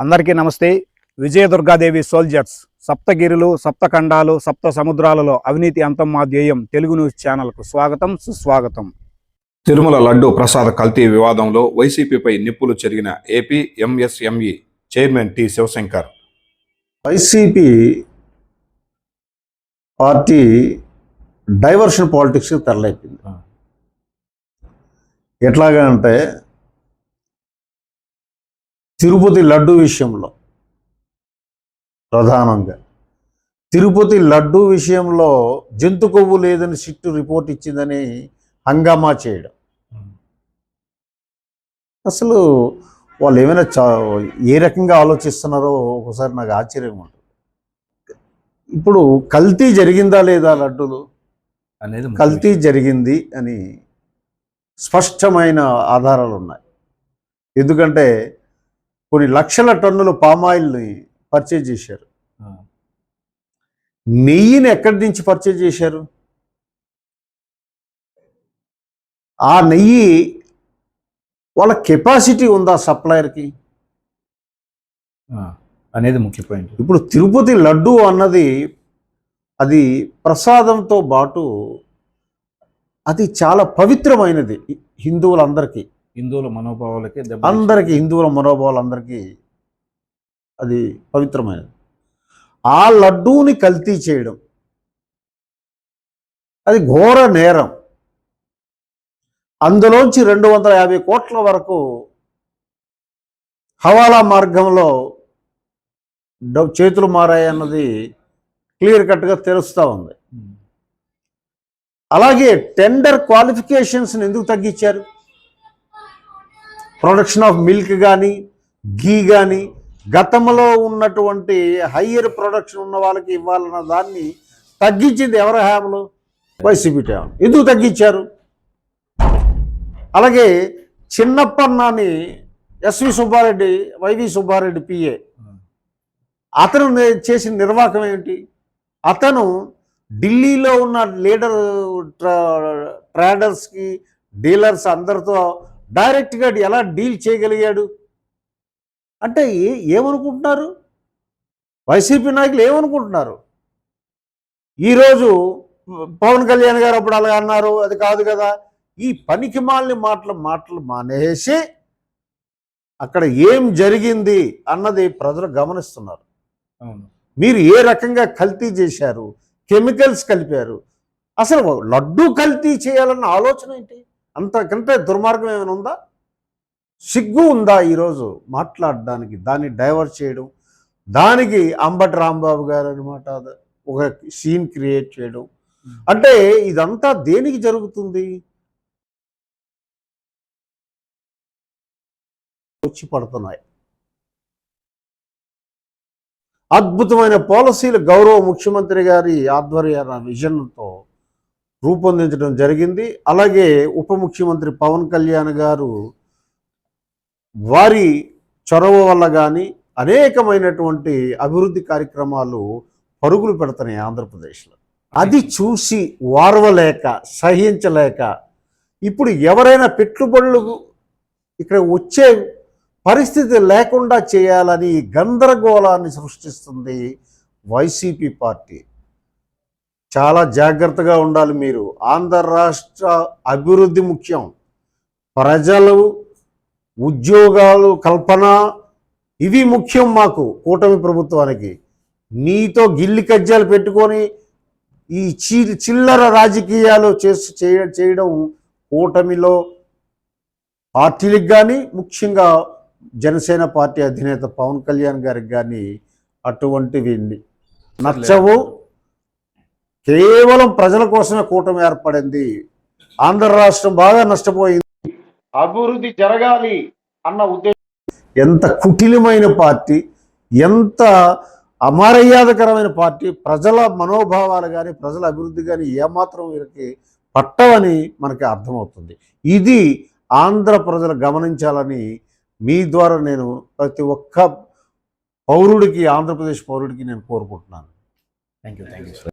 అందరికీ నమస్తే. విజయదుర్గాదేవి సోల్జర్స్ సప్తగిరులు సప్తఖండాలు సప్త సముద్రాలలో అవినీతి అంతం మా ధ్యేయం తెలుగు న్యూస్ ఛానల్కు స్వాగతం సుస్వాగతం. తిరుమల లడ్డు ప్రసాద కల్తీ వివాదంలో వైసీపీపై నిప్పులు చెరిగిన AP MSME chairman T Shivashankar. YCP party diversion పాలిటిక్స్కి తెరలేపింది. ఆ. ఎట్లాగా అంటే తిరుపతి లడ్డు విషయంలో ప్రధానంగా. తిరుపతి లడ్డు విషయంలో జంతు కొవ్వు లేదని సిట్టు రిపోర్ట్ ఇచ్చిందని హంగామా చేయడం. అసలు వాళ్ళు ఏమైనా చా ఏ రకంగా ఆలోచిస్తున్నారో ఒకసారి నాకు ఆశ్చర్యంగా ఉంటుంది. ఇప్పుడు కల్తీ జరిగిందా లేదా లడ్డూలు? అనేది కల్తీ జరిగింది అని స్పష్టమైన ఆధారాలు ఉన్నాయి. ఎందుకంటే కొన్ని లక్షల టన్నుల పామాయిల్ని పర్చేజ్ చేశారు. నెయ్యిని ఎక్కడి నుంచి పర్చేజ్ చేశారు? ఆ నెయ్యి వాళ్ళ కెపాసిటీ ఉందా సప్లయర్కి? అనేది ముఖ్య పాయింట్. ఇప్పుడు తిరుపతి లడ్డు అన్నది అది ప్రసాదంతో పాటు అది చాలా పవిత్రమైనది హిందువులందరికీ. హిందువుల మనోభావాలకి అందరికీ హిందువుల మనోభావాలందరికీ అది పవిత్రమైనది. ఆ లడ్డూని కల్తీ చేయడం అది ఘోర నేరం. అందులోంచి రెండు వందల యాభై కోట్ల వరకు హవాలా మార్గంలో చేతులు మారాయి అన్నది క్లియర్ కట్గా తెలుస్తూ ఉంది. అలాగే టెండర్ క్వాలిఫికేషన్స్ని ఎందుకు తగ్గించారు? ప్రొడక్షన్ ఆఫ్ మిల్క్ కానీ ఘీ కానీ గతంలో ఉన్నటువంటి హయ్యర్ ప్రొడక్షన్ ఉన్న వాళ్ళకి ఇవ్వాలన్న దాన్ని తగ్గించింది ఎవరి హ్యామ్లో వైసీపీ హ్యామ్ ఎందుకు తగ్గించారు? అలాగే చిన్నప్పన్నాని SV Subbareddy YV Subbareddy PA అతను నే- చేసిన నిర్వాహకం ఏమిటి? అతను ఢిల్లీలో ఉన్న లీడర్ ట్రా- ట్రేడర్స్కి డీలర్స్ అందరితో డైరెక్ట్గా ఎలా డీల్ చేయగలిగాడు? అంటే ఏమనుకుంటున్నారు? వైసీపీ నాయకులు ఏమనుకుంటున్నారు? ఈరోజు పవన్ కళ్యాణ్ గారు అప్పుడు అలా అన్నారు అది కాదు కదా. ఈ పనికి మాలిన మాటలు మాటలు మానేసి అక్కడ ఏం జరిగింది అన్నది ప్రజలు గమనిస్తున్నారు. మీరు ఏ రకంగా కల్తీ చేశారు? కెమికల్స్ కలిపారు? అసలు లడ్డు కల్తీ చేయాలన్న ఆలోచన ఏంటి? అంతకంటే దుర్మార్గం ఏమైనా ఉందా? సిగ్గు ఉందా ఈరోజు మాట్లాడడానికి? దాన్ని డైవర్ట్ చేయడం దానికి అంబటి రాంబాబు గారు అనమాట ఒక సీన్ క్రియేట్ చేయడం. అంటే ఇదంతా దేనికి జరుగుతుంది? వచ్చి పడుతున్నాయి. అద్భుతమైన పాలసీలు గౌరవ ముఖ్యమంత్రి గారి ఆధ్వర్యాన విజన్తో రూపొందించడం జరిగింది. అలాగే ఉప ముఖ్యమంత్రి పవన్ కళ్యాణ్ గారు వారి చొరవ వల్ల కానీ అనేకమైనటువంటి అభివృద్ధి కార్యక్రమాలు పరుగులు పెడుతున్నాయి ఆంధ్రప్రదేశ్లో. అది చూసి వారవలేక సహించలేక ఇప్పుడు ఎవరైనా పెట్టుబడులు ఇక్కడ వచ్చే పరిస్థితి లేకుండా చేయాలని గందరగోళాన్ని సృష్టిస్తుంది వైసీపీ పార్టీ. చాలా జాగ్రత్తగా ఉండాలి మీరు. ఆంధ్ర రాష్ట్ర అభివృద్ధి ముఖ్యం. ప్రజలు ఉద్యోగాలు కల్పన ఇవి ముఖ్యం మాకు కూటమి ప్రభుత్వానికి. నీతో గిల్లి కజ్జాలు పెట్టుకొని ఈ చి చిల్లర రాజకీయాలు చేసి చేయ- చేయడం కూటమిలో పార్టీలకు కానీ ముఖ్యంగా జనసేన పార్టీ అధినేత పవన్ కళ్యాణ్ గారికి కానీ అటువంటివి నచ్చవు. కేవలం ప్రజల కోసమే కూటమి ఏర్పడింది. ఆంధ్ర రాష్ట్రం బాగా నష్టపోయింది. అభివృద్ధి జరగాలి అన్న ఉద్దేశం. ఎంత కుటిలమైన పార్టీ ఎంత అమర్యాదకరమైన పార్టీ ప్రజల మనోభావాలు కానీ ప్రజల అభివృద్ధి కానీ ఏమాత్రం వీరికి పట్టవని మనకి అర్థమవుతుంది. ఇది ఆంధ్ర ప్రజలు గమనించాలని మీ ద్వారా నేను ప్రతి ఒక్క పౌరుడికి ఆంధ్రప్రదేశ్ పౌరుడికి నేను కోరుకుంటున్నాను. Thank you thank you